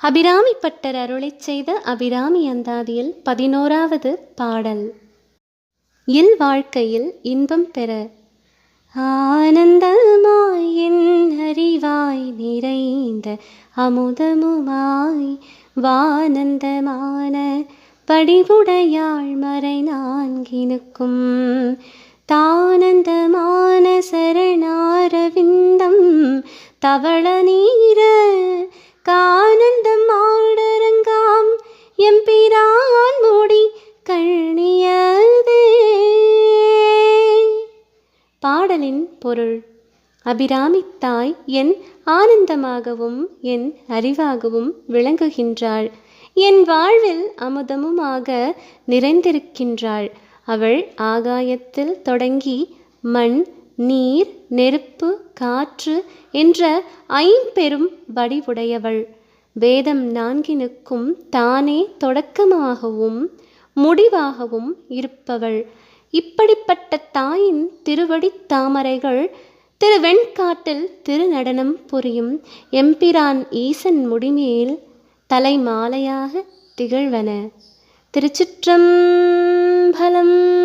Abirami butter அருளை செய்த அபிராமி அந்தாதியில் பதினோராவது பாடல். இல் வாழ்க்கையில் இன்பம் பெற ஆனந்தமாய் என் அறிவாய் நிறைந்த அமுதமுமாய் வானந்தமான படிவுடையாள் மறை நான்கினுக்கும் தானந்தமான சரணாரவிந்தம் தவள நீர கா பாடலின் பொருள். அபிராமி தாய் என் ஆனந்தமாகவும் என் அறிவாகவும் விளங்குகின்றாள். என் வாழ்வில் அமுதமுமாக நிறைந்திருக்கின்றாள். அவள் ஆகாயத்தில் தொடங்கி மண் நீர் நெருப்பு காற்று என்ற ஐம்பெரும் வடிவுடையவள். வேதம் நான்கினுக்கும் தானே தொடக்கமாகவும் முடிவாகவும் இருப்பவள். இப்படிப்பட்ட தாயின் திருவடி தாமரைகள் திருவெண்காட்டில் திருநடனம் புரியும். எம்பிரான் ஈசன் முடிமேல் தலைமாலையாக திகழ்வன. திருச்சிற்றம்பலம்